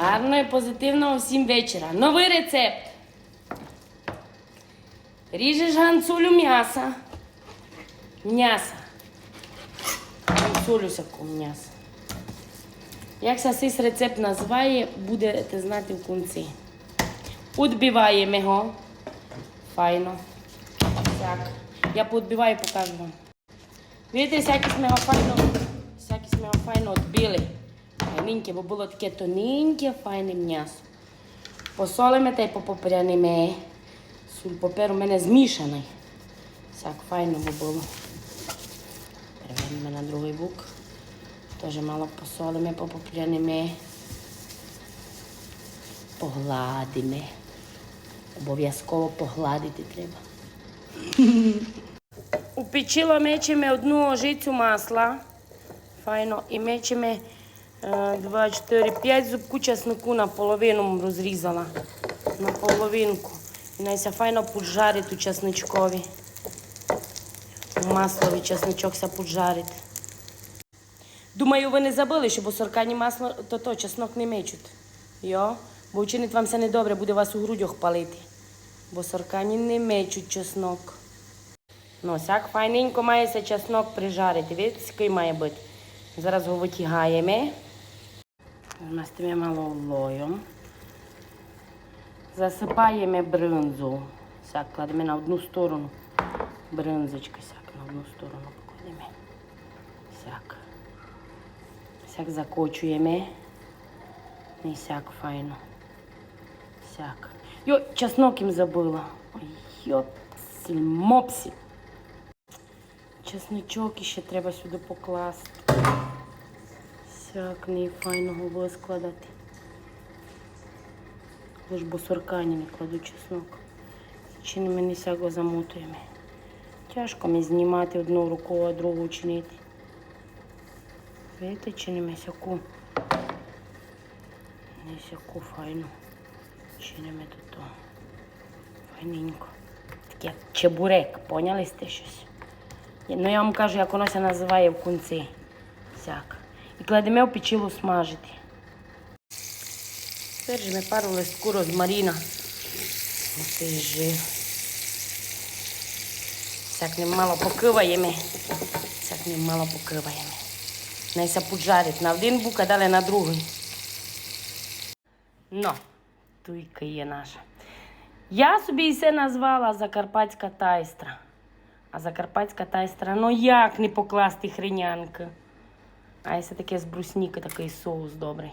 Гарного і позитивного всім вечора. Новий рецепт. Ріжеш ганцулю м'яса. М'яса. Ганцулю сяку м'яса. Як цей рецепт називає, будете знати в кінці. Відбиваємо його. Файно. Так. Я поотбиваю, покажу вам. Видите, всякі ми його файно, всякі ми його файно відбили. Файненьке, бо було таке тоненьке, файне м'ясо. Посолимо та й попопрянемо. Суль попер у мене змішаний. Так, файно би було. Перевернемо на другий бук. Теж мало посолимо, попопрянемо. Погладимо. Обов'язково погладити треба. У печило мечемо одну ложицю масла. Файно. І мечемо 2, 4, 5 зубку чеснику на половину розрізала. На половинку. І найся файно поджарить у чесничкові. У маслові чесничок ся поджарить. Думаю, ви не забули, що бо соркані масло, то то чеснок не мечуть. Йо? Бо вчинить вам все недобре, буде вас у грудях палити. Бо не мечуть чеснок. Ну, сяк файненько мається чеснок прижарити. Видите, який має бути. Зараз його витягаємо. Мастимо мало олоєм. Засипаємо бринзу. Сяк кладемо на одну сторону. Бринзочки сяк на одну сторону покладемо. Сяк. Сяк закочуємо. І сяк файно. Сяк. Йо, чеснок їм забила. Ой, йопсіль, мопсіль. Чесничок ще треба сюди покласти. Сяк не файного вискладати. Лиш бо соркані не кладу чеснок. Чи не ми сяго замотуємо. Тяжко мені знімати одну руку, а другу чинити. Видите, чи не сяку? Не сяку файну. Чинимо тут. Файненько. Таке чебурек, поняли сте щось? Ну я вам кажу, як воно се називає в кінці. Сяк. І кладемо в печилу смажити. Держимо пару листку розмаріна. Оцей жир. Сяк не мало покриваємо. Сяк не покриваємо. Найся поджарить на один бук, а далі на другий. Ну, туйка є наша. Я собі і це назвала Закарпатська тайстра. А Закарпатська тайстра, ну як не покласти хринянки? А це таке з брусніки, такий соус добрий.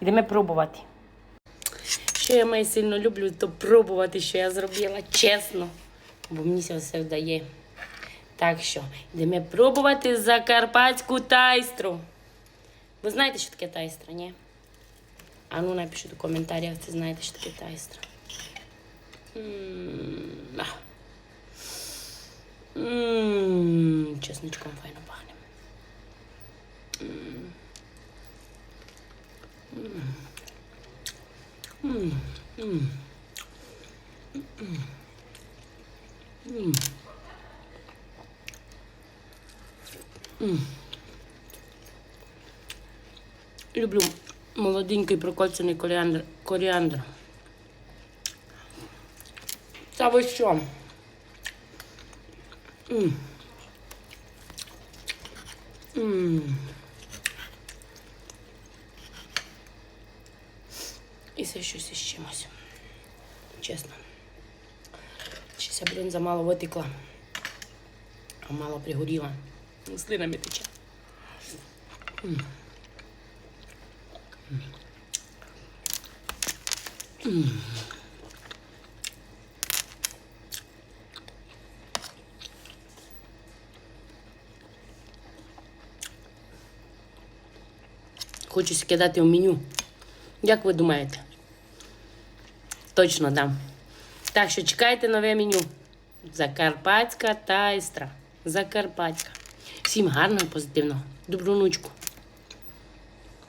Йдемо пробувати. Що я маю сильно люблю, то пробувати, що я зробила, чесно. Бо мені це все вдає. Так що, йдемо пробувати закарпатську тайстру. Ви знаєте, що таке тайстра, ні? А ну напишіть у коментарях, це знаєте, що таке тайстра. Ммм, чесничком файно пахне. М. М. М. М. М. М. Люблю молоденький прикольцяний коріандр. коріандр. Та ви що? М. М. І це щось із чимось. Чесно. Ще ця бринза мало витекла, а мало пригоріла. Слинами тече. Хочу скидати в меню. Як ви думаєте? Точно дам. Так що чекайте нове меню. Закарпатська тайстра. Закарпатська. Всім гарного, позитивного. Добру ночку.